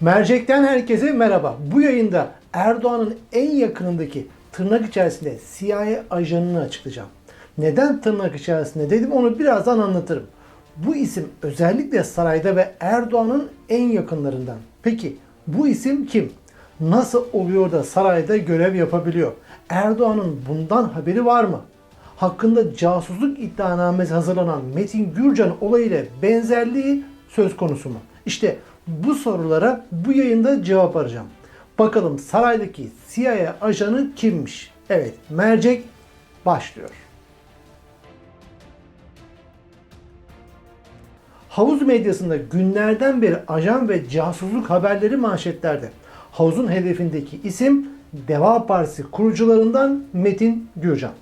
Mercek'ten herkese merhaba. Bu yayında Erdoğan'ın en yakınındaki tırnak içerisinde CIA ajanını açıklayacağım. Neden tırnak içerisinde dedim onu birazdan anlatırım. Bu isim özellikle sarayda ve Erdoğan'ın en yakınlarından. Peki bu isim kim? Nasıl oluyor da sarayda görev yapabiliyor? Erdoğan'ın bundan haberi var mı? Hakkında casusluk iddianamesi hazırlanan Metin Gürcan olayıyla benzerliği söz konusu mu? İşte bu sorulara bu yayında cevap arayacağım. Bakalım saraydaki CIA ajanı kimmiş? Evet, mercek başlıyor. Havuz medyasında günlerden beri ajan ve casusluk haberleri manşetlerde. Havuzun hedefindeki isim Deva Partisi kurucularından Metin Gürcan.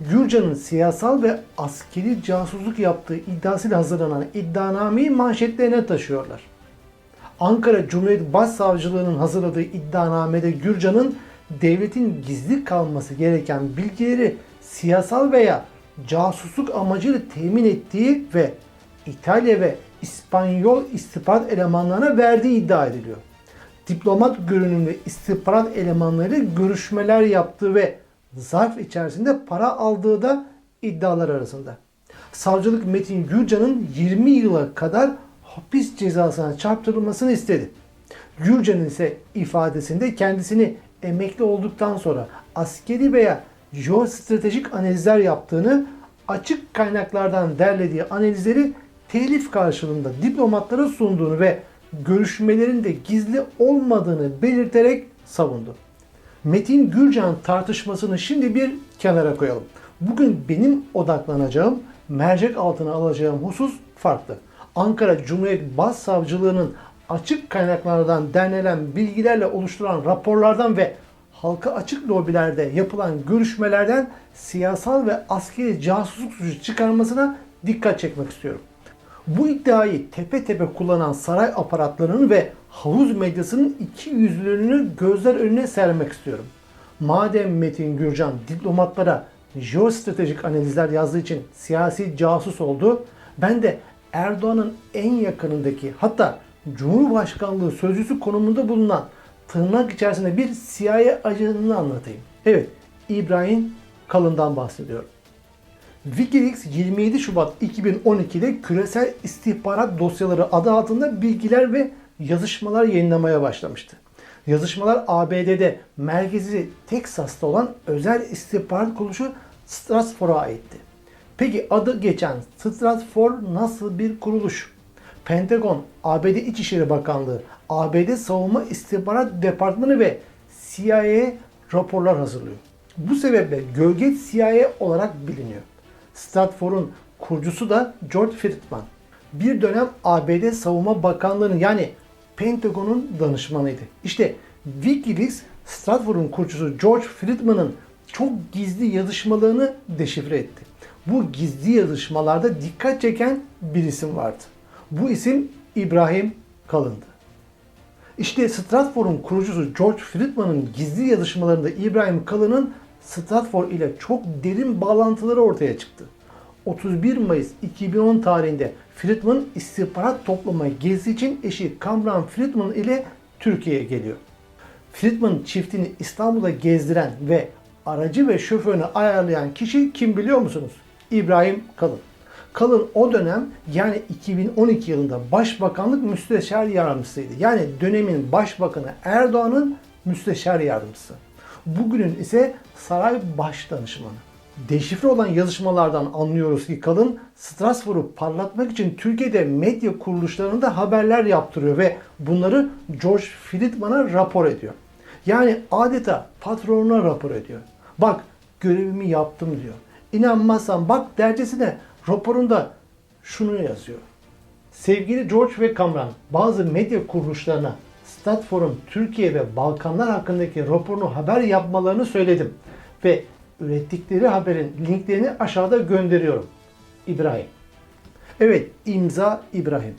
Gürcan'ın siyasal ve askeri casusluk yaptığı iddiasıyla hazırlanan iddianameyi manşetlerine taşıyorlar. Ankara Cumhuriyet Başsavcılığı'nın hazırladığı iddianamede Gürcan'ın devletin gizli kalması gereken bilgileri siyasal veya casusluk amacıyla temin ettiği ve İtalya ve İspanyol istihbarat elemanlarına verdiği iddia ediliyor. Diplomat görünümlü istihbarat elemanları görüşmeler yaptığı ve zarf içerisinde para aldığı da iddialar arasında. Savcılık Metin Gürcan'ın 20 yıla kadar hapis cezasına çarptırılmasını istedi. Gürcan'ın ise ifadesinde kendisini emekli olduktan sonra askeri veya jeostratejik analizler yaptığını, açık kaynaklardan derlediği analizleri telif karşılığında diplomatlara sunduğunu ve görüşmelerin de gizli olmadığını belirterek savundu. Metin Gürcan tartışmasını şimdi bir kenara koyalım. Bugün benim odaklanacağım, mercek altına alacağım husus farklı. Ankara Cumhuriyet Başsavcılığı'nın açık kaynaklardan derlenen bilgilerle oluşturan raporlardan ve halka açık lobilerde yapılan görüşmelerden siyasal ve askeri casusluk suçu çıkarmasına dikkat çekmek istiyorum. Bu iddiayı tepe tepe kullanan saray aparatlarının ve havuz medyasının iki yüzlülüğünü gözler önüne sermek istiyorum. Madem Metin Gürcan diplomatlara jeostratejik analizler yazdığı için siyasi casus oldu, ben de Erdoğan'ın en yakınındaki hatta Cumhurbaşkanlığı sözcüsü konumunda bulunan tırnak içerisinde bir CIA ajanını anlatayım. Evet, İbrahim Kalın'dan bahsediyorum. Wikileaks 27 Şubat 2012'de küresel istihbarat dosyaları adı altında bilgiler ve yazışmalar yayınlamaya başlamıştı. Yazışmalar ABD'de merkezi Teksas'ta olan özel istihbarat kuruluşu Stratfor'a aitti. Peki adı geçen Stratfor nasıl bir kuruluş? Pentagon, ABD İçişleri Bakanlığı, ABD Savunma İstihbarat Departmanı ve CIA raporlar hazırlıyor. Bu sebeple gölge CIA olarak biliniyor. Stratfor'un kurucusu da George Friedman. Bir dönem ABD Savunma Bakanlığı'nın yani Pentagon'un danışmanıydı. İşte Wikileaks Stratfor'un kurucusu George Friedman'ın çok gizli yazışmalarını deşifre etti. Bu gizli yazışmalarda dikkat çeken bir isim vardı. Bu isim İbrahim Kalın'dı. İşte Stratfor'un kurucusu George Friedman'ın gizli yazışmalarında İbrahim Kalın'ın Stratfor ile çok derin bağlantıları ortaya çıktı. 31 Mayıs 2010 tarihinde Friedman istihbarat toplama gezi için eşi Kamran Friedman ile Türkiye'ye geliyor. Friedman çiftini İstanbul'a gezdiren ve aracı ve şoförünü ayarlayan kişi kim biliyor musunuz? İbrahim Kalın. Kalın o dönem yani 2012 yılında Başbakanlık Müsteşar Yardımcısıydı. Yani dönemin Başbakanı Erdoğan'ın Müsteşar Yardımcısı. Bugünün ise saray baş danışmanı. Deşifre olan yazışmalardan anlıyoruz ki Kalın Strasbourg'u parlatmak için Türkiye'de medya kuruluşlarında haberler yaptırıyor ve bunları George Friedman'a rapor ediyor. Yani adeta patronuna rapor ediyor. Bak görevimi yaptım diyor. İnanmazsan bak dercesine raporunda şunu yazıyor. Sevgili George ve Kamran bazı medya kuruluşlarına Statfor'un Türkiye ve Balkanlar hakkındaki raporunu haber yapmalarını söyledim. Ve ürettikleri haberin linklerini aşağıda gönderiyorum. İbrahim. Evet imza İbrahim.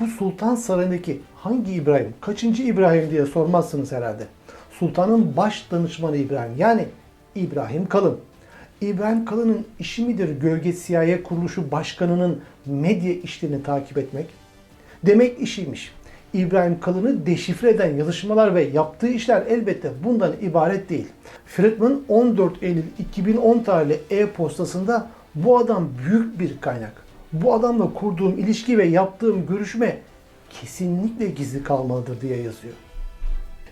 Bu Sultan Sarayı'ndaki hangi İbrahim, kaçıncı İbrahim diye sormazsınız herhalde. Sultanın baş danışmanı İbrahim yani İbrahim Kalın. İbrahim Kalın'ın işi midir Gölge CIA kuruluşu başkanının medya işlerini takip etmek? Demek işiymiş. İbrahim Kalın'ı deşifre eden yazışmalar ve yaptığı işler elbette bundan ibaret değil. Friedman 14 Eylül 2010 tarihli e-postasında bu adam büyük bir kaynak. Bu adamla kurduğum ilişki ve yaptığım görüşme kesinlikle gizli kalmalıdır diye yazıyor.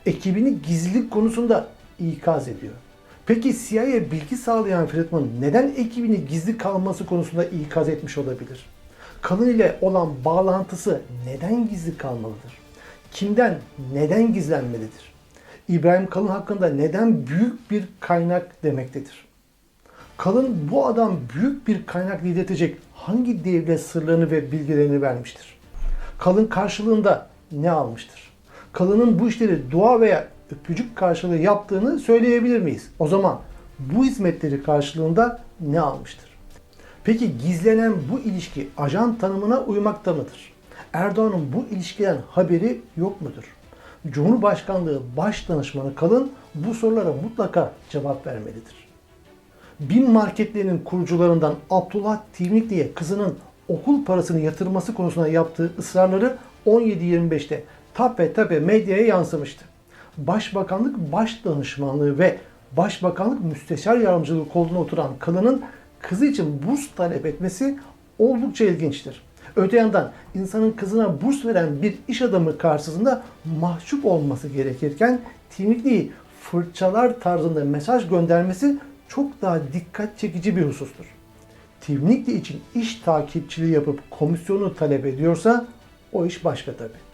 Ekibini gizlilik konusunda ikaz ediyor. Peki CIA'ya bilgi sağlayan Friedman neden ekibini gizli kalması konusunda ikaz etmiş olabilir? Kalın ile olan bağlantısı neden gizli kalmalıdır? Kimden, neden gizlenmelidir? İbrahim Kalın hakkında neden büyük bir kaynak demektedir? Kalın bu adam büyük bir kaynak lidertecek hangi devlet sırlarını ve bilgilerini vermiştir? Kalın karşılığında ne almıştır? Kalın'ın bu işleri dua veya öpücük karşılığı yaptığını söyleyebilir miyiz? O zaman bu hizmetleri karşılığında ne almıştır? Peki gizlenen bu ilişki ajan tanımına uymakta mıdır? Erdoğan'ın bu ilişkiden haberi yok mudur? Cumhurbaşkanlığı Baş Danışmanı Kalın bu sorulara mutlaka cevap vermelidir. BİM marketlerinin kurucularından Abdullah Tivnikli'ye kızının okul parasını yatırması konusunda yaptığı ısrarları 17-25'te Tape Tape medyaya yansımıştı. Başbakanlık Baş Danışmanlığı ve Başbakanlık Müsteşar Yardımcılığı koltuğuna oturan Kalın'ın kızı için burs talep etmesi oldukça ilginçtir. Öte yandan insanın kızına burs veren bir iş adamı karşısında mahcup olması gerekirken Timikli'yi fırçalar tarzında mesaj göndermesi çok daha dikkat çekici bir husustur. Timlikli için iş takipçiliği yapıp komisyonu talep ediyorsa o iş başka tabii.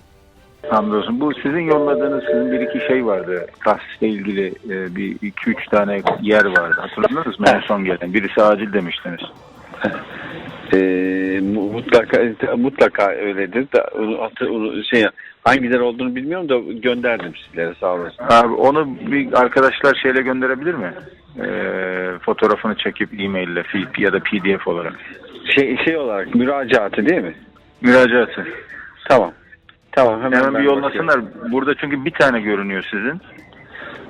Hamdolsun. Bu sizin yolladığınız sizin bir iki şey vardı. Tahsisle ilgili e, bir iki üç tane yer vardı. Hatırladınız mı en son gelen? Birisi acil demiştiniz. Mu- mutlaka mutlaka öyledir da şey hangileri olduğunu bilmiyorum da gönderdim sizlere sağ olasın. Abi onu bir arkadaşlar şeyle gönderebilir mi? E, fotoğrafını çekip e-maille fi- ya da pdf olarak. Şey şey olarak müracaatı değil mi? Müracaatı. Tamam. Tamam hemen, Hemen bir yollasınlar. bakıyorum. Burada çünkü bir tane görünüyor sizin.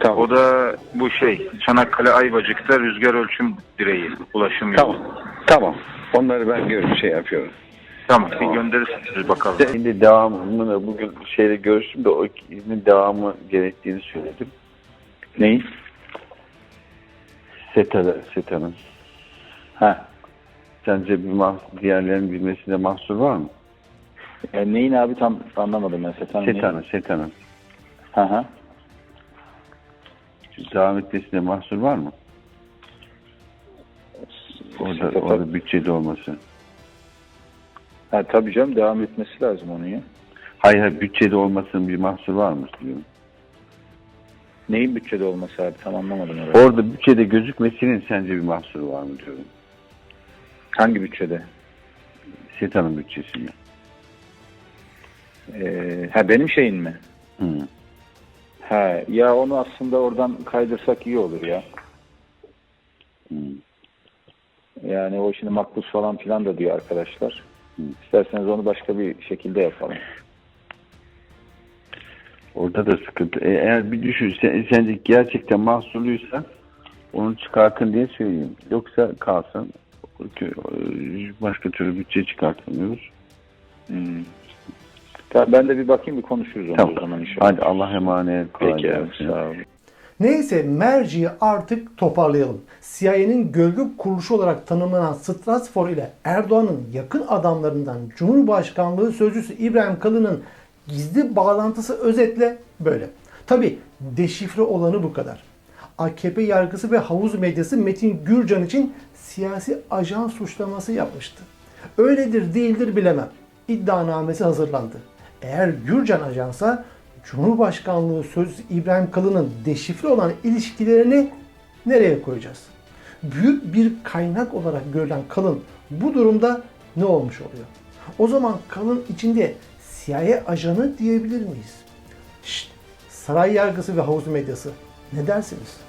Tamam. O da bu şey Çanakkale Ayvacık'ta rüzgar ölçüm direği. Ulaşım yolu. Tamam. Tamam. Onları ben görüp şey yapıyorum. Tamam. Tamam. Bir gönderirsiniz bakalım. Şimdi devamını bugün şeyle görüştüm de o iznin devamı gerektiğini söyledim. Neyi? SETA, SETA'nın. Ha. Sence bir mah diğerlerinin bilmesinde mahsur var mı? Yani neyin abi tam anlamadım ben. Setan neyin? SETA'nın, SETA'nın. Hı hı. Devam etmesinde mahsur var mı? Orada, SETA orada bütçede olması. Ha, tabii canım devam etmesi lazım onun ya. Hayır, hayır bütçede olmasının bir mahsur var mı diyorum. Neyin bütçede olması abi tam anlamadım orayı. Orada bütçede gözükmesinin sence bir mahsuru var mı diyorum. Hangi bütçede? SETA'nın bütçesinde. Ee, ha benim şeyin mi? Hı. Ha ya onu aslında oradan kaydırsak iyi olur ya. Hı. Yani o şimdi makbuz falan filan da diyor arkadaşlar. Hı. İsterseniz onu başka bir şekilde yapalım. Orada da sıkıntı. E, eğer bir düşün, sen, sence gerçekten mahsurluysa onu çıkartın diye söyleyeyim. Yoksa kalsın. E, Başka türlü bütçe çıkartamıyoruz. Hmm. Tamam, ben de bir bakayım bir konuşuruz onu Tamam. o zaman inşallah. Hadi Allah emanet. Peki abi gelsin. sağ olun. Neyse merciyi artık toparlayalım. CIA'nin gölge kuruluşu olarak tanımlanan Strasfor ile Erdoğan'ın yakın adamlarından Cumhurbaşkanlığı Sözcüsü İbrahim Kalın'ın gizli bağlantısı özetle böyle. Tabi deşifre olanı bu kadar. AKP yargısı ve havuz medyası Metin Gürcan için siyasi ajan suçlaması yapmıştı. Öyledir değildir bilemem. İddianamesi hazırlandı. Eğer Gürcan ajansa Cumhurbaşkanlığı Sözcüsü İbrahim Kalın'ın deşifre olan ilişkilerini nereye koyacağız? Büyük bir kaynak olarak görülen Kalın bu durumda ne olmuş oluyor? O zaman Kalın içinde CIA ajanı diyebilir miyiz? Şşt, saray yargısı ve havuz medyası ne dersiniz?